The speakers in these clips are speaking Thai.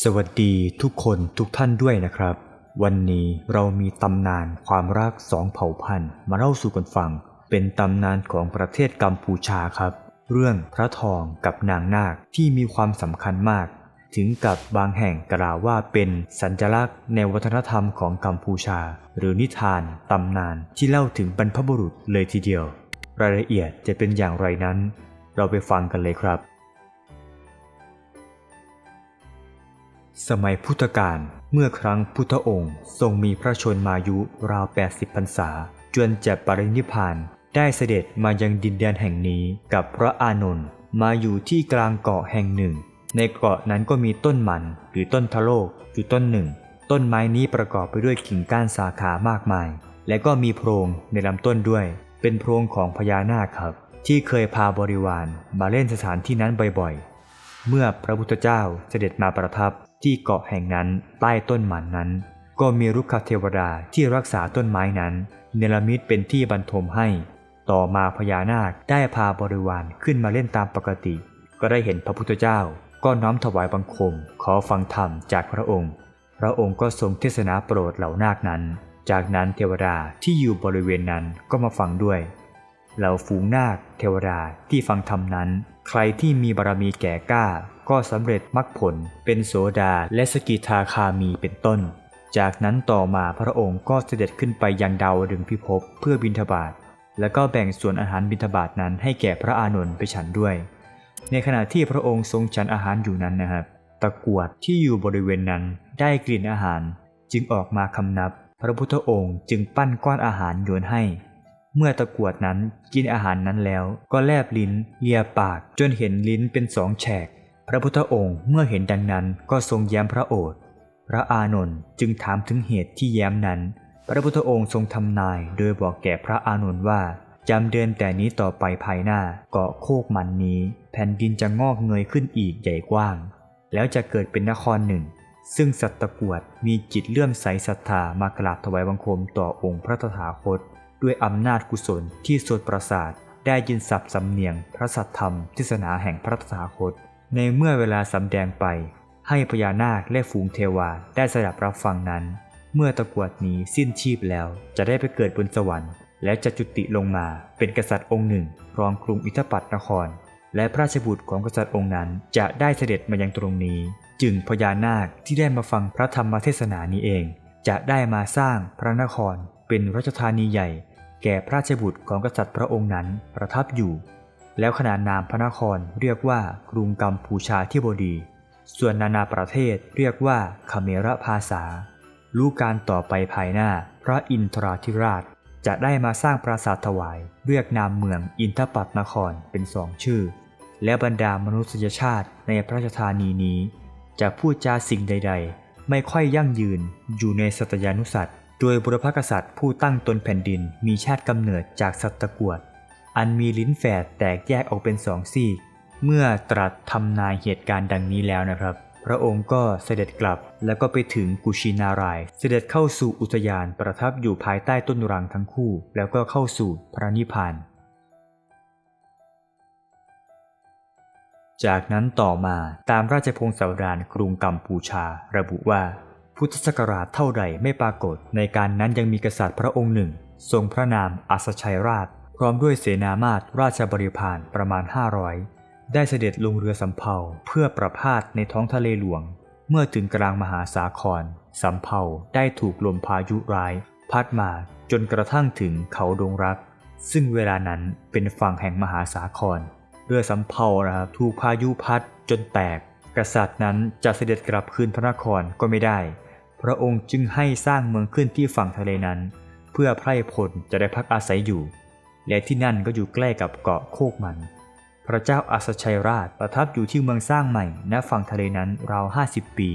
สวัสดีทุกคนทุกท่านด้วยนะครับ วันนี้เรามีตำนานความรักสองเผ่าพันธุ์มาเล่าสู่กันฟัง เป็นตำนานของประเทศกัมพูชาครับ เรื่องพระทองกับนางนาคที่มีความสำคัญมาก ถึงกับบางแห่งกล่าวว่าเป็นสัญลักษณ์ในวัฒนธรรมของกัมพูชา หรือนิทานตำนานที่เล่าถึงบรรพบุรุษเลยทีเดียว รายละเอียดจะเป็นอย่างไรนั้น เราไปฟังกันเลยครับ สมัยพุทธกาลเมื่อครั้งพุทธองค์ทรงมีพระชนมายุราว 80พรรษา จนจะปรินิพพานได้เสด็จมายังดินแดนแห่งนี้กับพระอานนท์มาอยู่ที่กลางเกาะแห่งหนึ่ง ในเกาะนั้นก็มีต้นมันหรือต้นทะโลกอยู่ต้นหนึ่ง ต้นไม้นี้ประกอบไปด้วยกิ่งก้านสาขามากมาย และก็มีโพรงในลำต้นด้วย เป็นโพรงของพญานาคครับ ที่เคยพาบริวารมาเล่นสถานที่นั้นบ่อยๆ เมื่อพระพุทธเจ้าเสด็จมาประทับ ที่เกาะแห่งนั้นใต้ต้นหมันนั้น ก็มีรุกขเทวดาที่รักษาต้นไม้นั้น เนรมิตเป็นที่บรรทมให้ ต่อมาพญานาคได้พาบริวารขึ้นมาเล่นตามปกติ ก็ได้เห็นพระพุทธเจ้า ก็น้อมถวายบังคม ขอฟังธรรมจากพระองค์ พระองค์ก็ทรงเทศนาโปรดเหล่านาคนั้น จากนั้นเทวดาที่อยู่บริเวณนั้นก็มาฟังด้วย เหล่าฝูงนาคเทวดาที่ฟังธรรมนั้น ใครที่มีบารมีแก่กล้า ก็สำเร็จมรรคผล เป็นโสดาและสกิทาคามีเป็นต้น จากนั้นต่อมาพระองค์ก็เสด็จขึ้นไปยังดาวดึงพิภพเพื่อบิณฑบาตแล้วก็แบ่งส่วนอาหารบิณฑบาตนั้นให้แก่พระอานนท์ไปฉันด้วย ในขณะที่พระองค์ทรงฉันอาหารอยู่นั้นนะครับ ตะกวดที่อยู่บริเวณนั้นได้กลิ่นอาหาร จึงออกมาคำนับ พระพุทธองค์จึงปั้นก้อนอาหารโยนให้ เมื่อตะกวดนั้นกินอาหารนั้นแล้วก็แลบลิ้นเลียปากจนเห็นลิ้นเป็นสองแฉก พระพุทธองค์เมื่อเห็นดังนั้นก็ทรงแย้มพระโอษฐ์พระอานนท์จึงถามถึงเหตุที่แย้มนั้น พระพุทธองค์ทรงทำนาย โดยบอกแก่พระอานนท์ว่าจำเดือนแต่นี้ต่อไปภายหน้าเกาะโคกมันนี้ แผ่นดินจะงอกเงยขึ้นอีกใหญ่กว้าง แล้วจะเกิดเป็นนครหนึ่ง ซึ่งสัตตะกวดมีจิตเลื่อมใสศรัทธามากราบถวายบังคมต่อองค์พระตถาคต ด้วยอำนาจกุศลที่สวดประสาท ได้ยินสับสำเนียงพระสัทธรรมเทศนาแห่งพระตถาคต ในเมื่อเวลาสำแดงไป ให้พญานาคและฝูงเทวาได้สดับรับฟังนั้น เมื่อตะกรวดนี้สิ้นชีพแล้วจะได้ไปเกิดบนสวรรค์ และจะจุติลงมาเป็นกษัตริย์องค์หนึ่งครองกรุงอิทปัตนคร และพระราชบุตรของกษัตริย์องค์นั้นจะได้เสด็จมายังตรงนี้ จึงพญานาคที่ได้มาฟังพระธรรมเทศนานี้เอง จะได้มาสร้างพระนครเป็นรัชธานีใหญ่ แก่พระราชบุตรของกษัตริย์พระองค์นั้นประทับอยู่ แล้วขนานนามพระนครเรียกว่ากรุงกัมพูชาที่บดี ส่วนนานาประเทศเรียกว่าคเมรภาษารู้การต่อไปภายหน้าพระอินทราธิราชจะได้มาสร้างปราสาทถวาย เรียกนามเมืองอินทปัตนครเป็นสองชื่อ และบรรดามนุษยชาติในพระราชธานีนี้ จะพูดจาสิ่งใด ๆ ไม่ค่อยยั่งยืนอยู่ในสัตยานุสัตว์ โดยบุรพกษัตริย์ผู้ตั้งตนแผ่นดินมีชาติกำเนิดจากสัตตะกรวด อันมีลิ้นแฝดแตกแยกออกเป็นสองซีก เมื่อตรัสทำนายเหตุการณ์ดังนี้แล้วนะครับ พระองค์ก็เสด็จกลับแล้วก็ไปถึงกุชินาราย เสด็จเข้าสู่อุทยานประทับอยู่ภายใต้ต้นรังทั้งคู่ แล้วก็เข้าสู่พระนิพพานจากนั้นต่อมาตามราชพงศาวดารกรุงกัมพูชาระบุว่า พุทธศักราชเท่าใดไม่ปรากฏ ในการนั้นยังมีกษัตริย์พระองค์หนึ่ง ทรงพระนามอัศชัยราช พร้อมด้วยเสนามาตรราชบริพารประมาณ 500 ได้เสด็จลงเรือสำเภาเพื่อประพาสในท้องทะเลหลวง เมื่อถึงกลางมหาสาครสำเภาได้ถูกลมพายุร้าย พัดมาจนกระทั่งถึงเขาดงรัก ซึ่งเวลานั้นเป็นฝั่งแห่งมหาสาคร เรือสำเภานะครับถูกพายุพัดจนแตก กษัตริย์นั้นจะเสด็จกลับคืนพระนครก็ไม่ได้ พระองค์จึงให้สร้างเมืองขึ้นที่ฝั่งทะเลนั้น เพื่อไพร่พลจะได้พักอาศัยอยู่ และที่นั่นก็อยู่ใกล้กับเกาะโคกมัน พระเจ้าอัศชัยราชประทับอยู่ที่เมืองสร้างใหม่ณฝั่งทะเลนั้นราว50ปี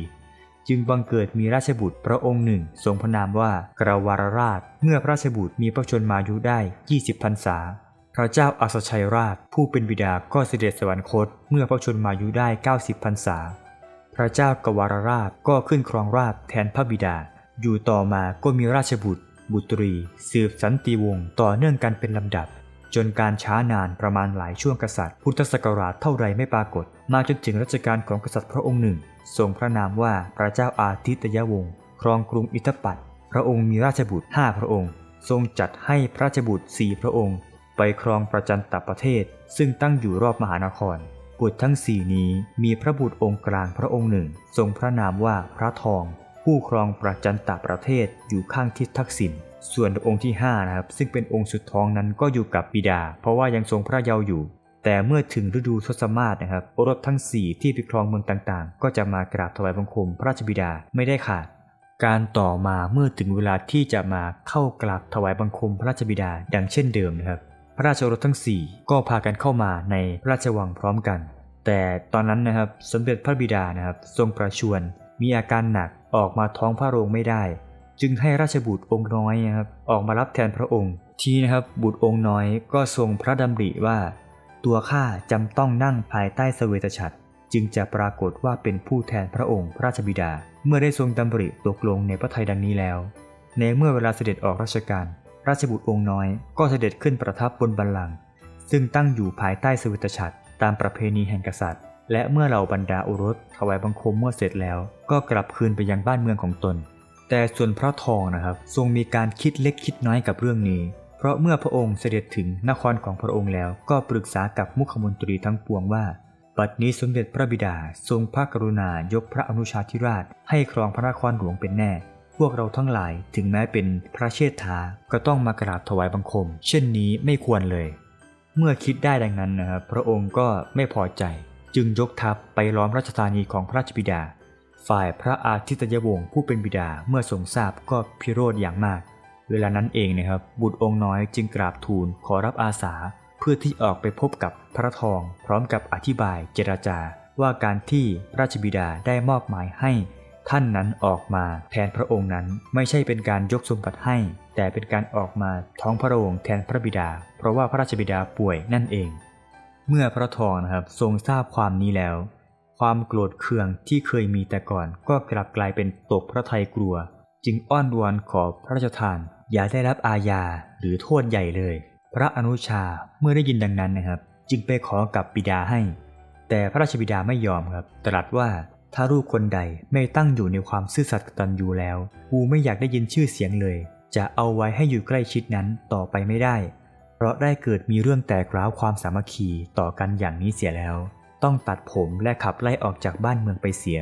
จึงบังเกิดมีราชบุตรพระองค์หนึ่งทรงพระนามว่ากราวารราช เมื่อพระราชบุตรมีพระชนมายุได้ 20พรรษา พระเจ้าอัศชัยราชผู้เป็นบิดาก็เสด็จสวรรคตเมื่อพระชนมายุได้ 90พรรษา พระเจ้ากวารราชก็ขึ้นครองราชแทนพระบิดา อยู่ต่อมาก็มีราชบุตร บุตรี สืบสันติวงศ์ต่อเนื่องกันเป็นลำดับ จนการช้านานประมาณหลายช่วงกษัตริย์ พุทธศักราชเท่าไรไม่ปรากฏ มาจนถึงรัชกาลของกษัตริย์พระองค์หนึ่ง ทรงพระนามว่าพระเจ้าอาทิตยวงศ์ครองกรุงอิทปัตพระองค์มีราชบุตรห้าพระองค์ ทรงจัดให้พระราชบุตรสี่พระองค์ ไปครองประจันตประเทศ ซึ่งตั้งอยู่รอบมหานคร บุตรทั้งสี่นี้มีพระบุตรองค์กลางพระองค์หนึ่ง ทรงพระนามว่าพระทอง ผู้ครองประจันตประเทศอยู่ข้างทิศทักษิณส่วนองค์ที่5นะครับซึ่งเป็นองค์สุดท้องนั้นก็อยู่กับบิดา เพราะว่ายังทรงพระเยาว์อยู่ แต่เมื่อถึงฤดูทศมาศนะครับโอรสทั้ง 4 ที่ไปครองเมืองต่างๆ ก็จะมากราบถวายบังคมพระราชบิดาไม่ได้ขาดการต่อมาเมื่อถึงเวลาที่จะมาเข้ากราบถวายบังคมพระราชบิดาดังเช่นเดิมนะครับ พระราชโอรสทั้ง 4 ก็พากันเข้ามาในพระราชวังพร้อมกัน แต่ตอนนั้นนะครับสมเด็จพระบิดานะครับทรงประชวรมีอาการหนักออกมาท้องพระโรงไม่ได้ จึงให้ราชบุตรองค์น้อยนะครับออกมารับแทนพระองค์ ทีนะครับบุตรองค์น้อยก็ทรงพระดำริว่า ตัวข้าจำต้องนั่งภายใต้เสวตฉัตรจึงจะปรากฏว่าเป็นผู้แทนพระองค์พระราชบิดา เมื่อได้ทรงดำริตกลงในพระทัยดังนี้แล้ว ในเมื่อเวลาเสด็จออกราชการ ราชบุตรองค์น้อยก็เสด็จขึ้นประทับบนบัลลังก์ซึ่งตั้งอยู่ภายใต้สเวตฉัตรตามประเพณีแห่งกษัตริย์ และเมื่อเหล่าบรรดาโอรสถวายบังคมเมื่อเสร็จแล้ว ก็กลับคืนไปยังบ้านเมืองของตน แต่ส่วนพระทองนะครับทรงมีการคิดเล็กคิดน้อยกับเรื่องนี้ เพราะเมื่อพระองค์เสด็จถึงนครของพระองค์แล้วก็ปรึกษากับมุขมนตรีทั้งปวงว่าบัดนี้สมเด็จพระบิดาทรงพระกรุณายกพระอนุชาธิราช ให้ครองพระนครหลวงเป็นแน่ พวกเราทั้งหลายถึงแม้เป็นพระเชษฐาก็ต้องมากราบถวายบังคม เช่นนี้ไม่ควรเลย เมื่อคิดได้ดังนั้นนะครับพระองค์ก็ไม่พอใจ จึงยกทัพไปล้อมราชธานีของพระราชบิดา ฝ่ายพระอาทิตยวงศ์ผู้เป็นบิดาเมื่อทรงทราบก็พิโรธอย่างมาก เวลานั้นเองนะครับ บุตรองค์น้อยจึงกราบทูลขอรับอาสา เพื่อที่ออกไปพบกับพระทอง พร้อมกับอธิบายเจรจาว่าการที่พระราชบิดาได้มอบหมายให้ ท่านนั้นออกมาแทนพระองค์นั้นไม่ใช่เป็นการยกสมบัติให้ แต่เป็นการออกมาท้องพระโรงแทนพระบิดา เพราะว่าพระราชบิดาป่วยนั่นเอง เมื่อพระทองนะครับทรงทราบความนี้แล้ว ความโกรธเคืองที่เคยมีแต่ก่อนก็กลับกลายเป็นตกพระทัยกลัว จึงอ้อนวอนขอพระราชทาน อย่าได้รับอาญาหรือโทษใหญ่เลย พระอนุชาเมื่อได้ยินดังนั้นนะครับ จึงไปขอกับบิดาให้ แต่พระราชบิดาไม่ยอมครับตรัสว่า ถ้าลูกคนใดไม่ตั้งอยู่ในความซื่อสัตย์กตัญญูแล้วกูไม่อยากได้ยินชื่อเสียงเลย จะเอาไว้ให้อยู่ใกล้ชิดนั้นต่อไปไม่ได้ เพราะได้เกิดมีเรื่องแตกร้าวความสามัคคีต่อกันอย่างนี้เสียแล้ว ต้องตัดผมและขับไล่ออกจากบ้านเมืองไปเสีย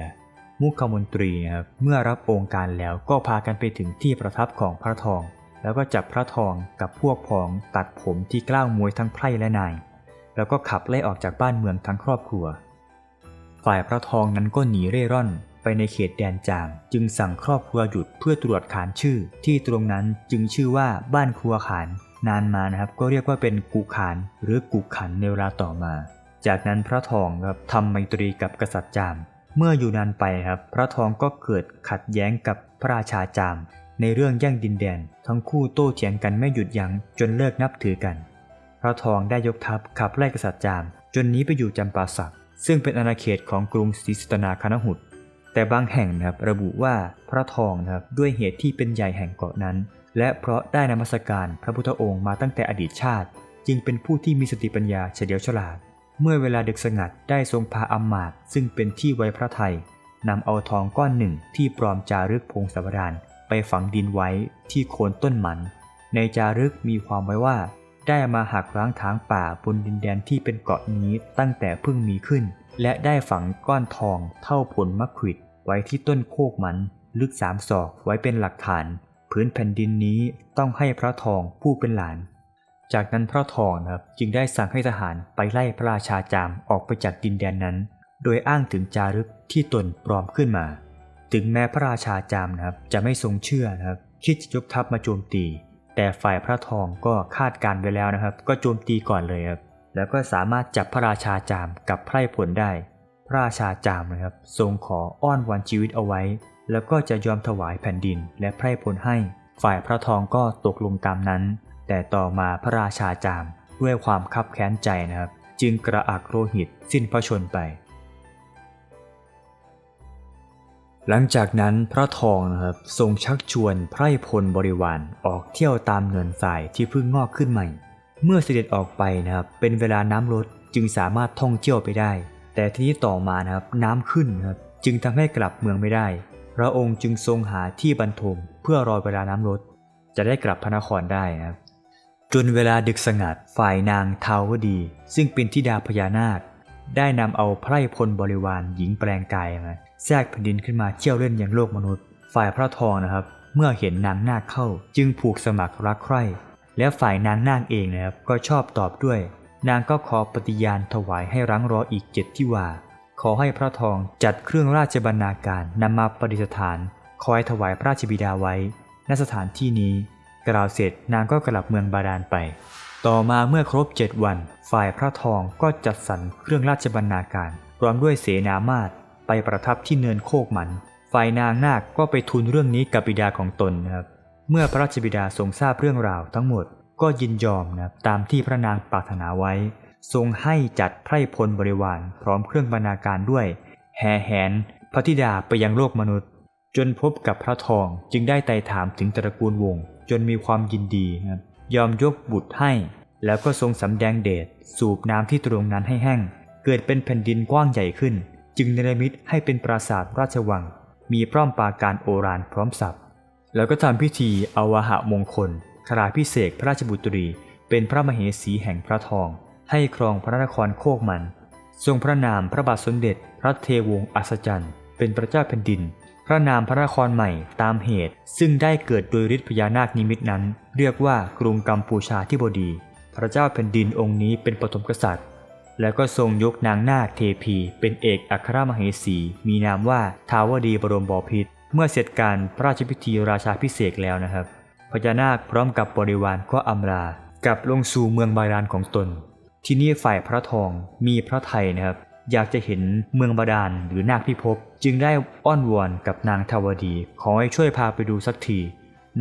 มุขมนตรีนะครับเมื่อรับองค์การแล้วก็พากันไปถึงที่ประทับของพระทอง แล้วก็จับพระทองกับพวกพ้องตัดผมที่กล้าวมวยทั้งไพร่และนาย แล้วก็ขับไล่ออกจากบ้านเมืองทั้งครอบครัว ฝ่ายพระทองนั้นก็หนีเร่ร่อนไปในเขตแดนจามจึงสั่งครอบครัวหยุดเพื่อตรวจขานชื่อ ที่ตรงนั้นจึงชื่อว่าบ้านครัวขาน นานมานะครับก็เรียกว่าเป็นกุขานหรือกุขันในเวลาต่อมา จากนั้นพระทองครับทำไมตรีกับกษัตริย์จาม เมื่ออยู่นานไปครับพระทองก็เกิดขัดแย้งกับพระราชาจาม ในเรื่องแย่งดินแดน ทั้งคู่โต้เถียงกันไม่หยุดยัง้งจนเลิกนับถือกัน พระทองได้ยกทัพขับไล่กษัตริย์จาม จนหนี้ไปอยู่จำปาสัก ซึ่งเป็นอาณาเขตของกรุงศรีสุตนาคณหุตแต่บางแห่งนะครับระบุว่าพระทองนะครับด้วยเหตุที่เป็นใหญ่แห่งเกาะนั้น และเพราะได้นมัสการพระพุทธองค์มาตั้งแต่อดีตชาติ จึงเป็นผู้ที่มีสติปัญญาเฉลียวฉลาด เมื่อเวลาดึกสงัดได้ทรงพาอำมาตซึ่งเป็นที่ไว้พระไทยนำเอาทองก้อนหนึ่งที่ปลอมจารึกพงศาวดารไปฝังดินไว้ที่โคนต้นหมัน ในจารึกมีความไว้ว่า ได้มาหักล้างทางป่าบนดินแดนที่เป็นเกาะนี้ตั้งแต่เพิ่งมีขึ้น และได้ฝังก้อนทองเท่าผลมะขวิดไว้ที่ต้นโคกมันลึกสามศอกไว้เป็นหลักฐาน พื้นแผ่นดินนี้ต้องให้พระทองผู้เป็นหลาน จากนั้นพระทองนะครับจึงได้สั่งให้ทหารไปไล่พระราชาจามออกไปจากดินแดนนั้น โดยอ้างถึงจารึกที่ตนปลอมขึ้นมา ถึงแม้พระราชาจามนะครับจะไม่ทรงเชื่อนะครับคิดจะยกทัพมาโจมตี แต่ฝ่ายพระทองก็คาดการณ์ไว้แล้วนะครับ ก็โจมตีก่อนเลยครับ แล้วก็สามารถจับพระราชาจามกับไพร่ผลได้ พระราชาจามนะครับ ทรงขออ้อนวันชีวิตเอาไว้ แล้วก็จะยอมถวายแผ่นดินและไพร่ผลให้ ฝ่ายพระทองก็ตกลงตามนั้น แต่ต่อมาพระราชาจามด้วยความคับแค้นใจนะครับ จึงกระอักโลหิตสิ้นพระชนไป หลังจากนั้นพระทองนะครับทรงชักชวนไพร่พลบริวารออกเที่ยวตามเนินทรายที่เพิ่งงอกขึ้นใหม่ เมื่อเสด็จออกไปนะครับเป็นเวลาน้ำลดจึงสามารถท่องเที่ยวไปได้ แต่ทีนี้ต่อมานะครับน้ำขึ้นนะครับจึงทำให้กลับเมืองไม่ได้ พระองค์จึงทรงหาที่บรรทมเพื่อรอเวลาน้ำลด จะได้กลับพระนครได้นะครับจนเวลาดึกสงัดฝ่ายนางเทาวดี ซึ่งเป็นธิดาพญานาค ได้นำเอาไพร่พลบริวารหญิงแปลงกายมา แทรกแผ่นดินขึ้นมาเที่ยวเล่นอย่างโลกมนุษย์ ฝ่ายพระทองนะครับ เมื่อเห็นนางนาคเข้า จึงผูกสมัครรักใคร่ และฝ่ายนางนาคเองนะครับก็ชอบตอบด้วย นางก็ขอปฏิญาณถวายให้รังรออีกเจ็ดที่ว่า ขอให้พระทองจัดเครื่องราชบรรณาการนำมาประดิษฐาน คอยถวายพระราชบิดาไว้ ณสถานที่นี้ กล่าวเสร็จนางก็กลับเมืองบาดาลไป ต่อมาเมื่อครบเจ็ดวัน ฝ่ายพระทองก็จัดสรรเครื่องราชบรรณาการพร้อมด้วยเสนามาต ไปประทับที่เนินโคกหมันฝ่ายนางนาคก็ไปทูลเรื่องนี้กับบิดาของตนนะครับเมื่อพระราชบิดาทรงทราบเรื่องราวทั้งหมดก็ยินยอมนะตามที่พระนางปรารถนาไว้ ทรงให้จัดไพร่พลบริวารพร้อมเครื่องบรรณาการด้วย แห่แหนพระธิดาไปยังโลกมนุษย์ จนพบกับพระทองจึงได้ไต่ถามถึงตระกูลวง จนมีความยินดีนะครับยอมยกบุตรให้ แล้วก็ทรงสำแดงเดชสูบน้ำที่ตรงนั้นให้แห้ง เกิดเป็นแผ่นดินกว้างใหญ่ขึ้น จึงเนรมิตให้เป็นปราสาทราชวัง มีพร้อมปราการโอรานพร้อมศัพท์ แล้วก็ทำพิธีอวหะมงคลคราพิเศษพระราชบุตรี เป็นพระมเหสีแห่งพระทอง ให้ครองพระนครโคกมัน ทรงพระนามพระบาทสมเด็จ พระเทวงศ์อัศจรรย์ เป็นพระเจ้าแผ่นดิน พระนามพระนครใหม่ตามเหตุ ซึ่งได้เกิดโดยฤทธิพญานาคนิมิตนั้น เรียกว่ากรุงกัมพูชาที่บดี พระเจ้าแผ่นดินองค์นี้เป็นปฐมกษัตริย์ แล้วก็ทรงยกนางนาคเทพี เป็นเอกอัครมเหสี มีนามว่าทาวดีบรมบพิตรเมื่อเสร็จการพระราชพิธีราชาพิเศษแล้วนะครับพญานาคพร้อมกับบริวารก็อำลากลับลงสู่เมืองบาดาลของตน ที่นี่ฝ่ายพระทองมีพระไทยนะครับ อยากจะเห็นเมืองบาดาลหรือนาคพิภพจึงได้อ้อนวอนกับนางทาวดี ขอให้ช่วยพาไปดูสักที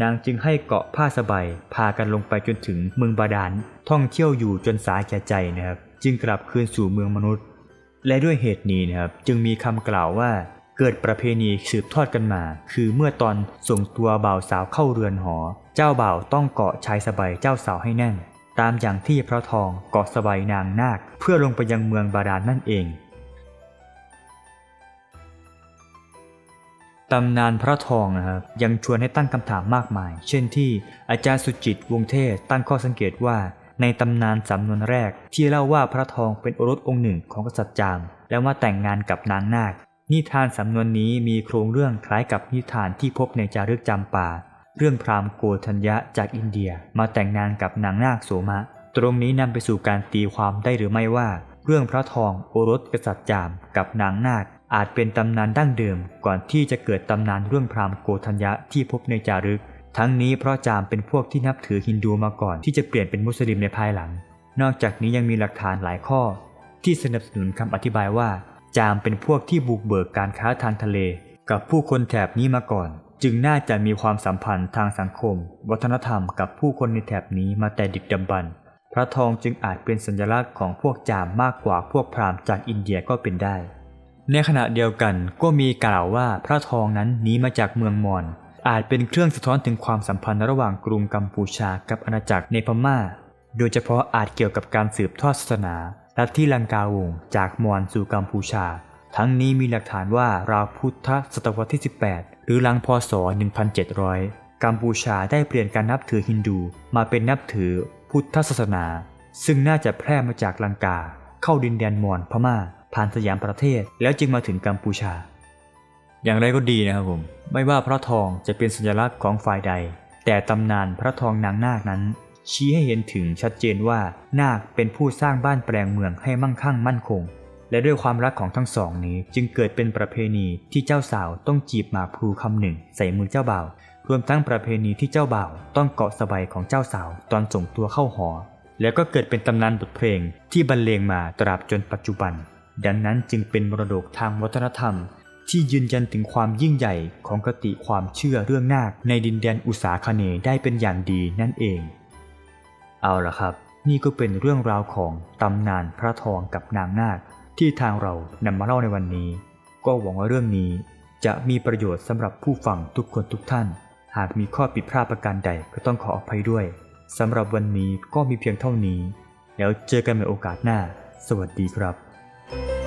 นางจึงให้เกาะผ้าสบายพากันลงไปจนถึงเมืองบาดาลท่องเที่ยวอยู่จนสาแก่ใจนะครับ จึงกลับคืนสู่เมืองมนุษย์ และด้วยเหตุนี้นะครับจึงมีคำกล่าวว่าเกิดประเพณีสืบทอดกันมา คือเมื่อตอนส่งตัวบ่าวสาวเข้าเรือนหอ เจ้าบ่าวต้องเกาะชายสบายเจ้าสาวให้แน่น ตามอย่างที่พระทองเกาะสบายนางนาค เพื่อลงไปยังเมืองบาดาลนั่นเอง ตำนานพระทองนะครับยังชวนให้ตั้งคำถามมากมาย เช่นที่อาจารย์สุจิตวงศ์เทศตั้งข้อสังเกตว่า ในตำนานสำนวนแรก ที่เล่าว่าพระทองเป็นโอรสองค์หนึ่งของกษัตริย์จามแล้วมาแต่งงานกับนางนาค นิทานสำนวนนี้มีโครงเรื่องคล้ายกับนิทานที่พบในจารึกจำป่า เรื่องพราหมณ์โกธัญญะจากอินเดียมาแต่งงานกับนางนาคโสมะ ตรงนี้นำไปสู่การตีความได้หรือไม่ว่า เรื่องพระทองโอรสกษัตริย์จามกับนางนาคอาจเป็นตำนานดั้งเดิมก่อนที่จะเกิดตำนานเรื่องพราหมณ์โกธัญญะที่พบในจารึก ทั้งนี้เพราะจามเป็นพวกที่นับถือฮินดูมาก่อนที่จะเปลี่ยนเป็นมุสลิมในภายหลัง นอกจากนี้ยังมีหลักฐานหลายข้อ ที่สนับสนุนคำอธิบายว่า จามเป็นพวกที่บุกเบิกการค้าทางทะเล กับผู้คนแถบนี้มาก่อน จึงน่าจะมีความสัมพันธ์ทางสังคม วัฒนธรรมกับผู้คนในแถบนี้มาแต่ดึกดำบรรพ์พระทองจึงอาจเป็นสัญลักษณ์ของพวกจามมากกว่าพวกพราหมณ์จากอินเดียก็เป็นได้ ในขณะเดียวกันก็มีกล่าวว่าพระทองนั้นหนีมาจากเมืองมอญ อาจเป็นเครื่องสะท้อนถึงความสัมพันธ์ระหว่างกรุงกัมพูชากับอาณาจักรในพม่า โดยเฉพาะอาจเกี่ยวกับการสืบทอดศาสนาลัทธิลังกาวงจากมอญสู่กัมพูชา ทั้งนี้มีหลักฐานว่าราวพุทธศตวรรษที่ 18 หรือหลังพศ 1700 กัมพูชาได้เปลี่ยนการนับถือฮินดูมาเป็นนับถือพุทธศาสนา ซึ่งน่าจะแพร่มาจากลังกา เข้าดินแดนมอญพม่า ผ่านสยามประเทศแล้วจึงมาถึงกัมพูชา อย่างไรก็ดีนะครับผม ไม่ว่าพระทองจะเป็นสัญลักษณ์ของฝ่ายใด แต่ตำนานพระทองนางนาคนั้น ชี้ให้เห็นถึงชัดเจนว่านาคเป็นผู้สร้างบ้านแปลงเมืองให้มั่งคั่งมั่นคง และด้วยความรักของทั้งสองนี้จึงเกิดเป็นประเพณีที่เจ้าสาวต้องจีบหมากพลูคำหนึ่งใส่มือเจ้าบ่าวรวมทั้งประเพณีที่เจ้าบ่าวต้องเกาะสบายของเจ้าสาวตอนส่งตัวเข้าหอ แล้วก็เกิดเป็นตำนานบทเพลงที่บรรเลงมาตราบจนปัจจุบัน ดังนั้นจึงเป็นมรดกทางวัฒนธรรม ที่ยืนยันถึงความยิ่งใหญ่ของกติความเชื่อเรื่องนาคในดินแดนอุษาคเนย์ได้เป็นอย่างดีนั่นเอง เอาละครับ นี่ก็เป็นเรื่องราวของตำนานพระทองกับนางนาคที่ทางเรานำมาเล่าในวันนี้ ก็หวังว่าเรื่องนี้จะมีประโยชน์สำหรับผู้ฟังทุกคนทุกท่าน หากมีข้อผิดพลาดประการใดก็ต้องขออภัยด้วยสำหรับวันนี้ก็มีเพียงเท่านี้ แล้วเจอกันใหม่โอกาสหน้า สวัสดีครับ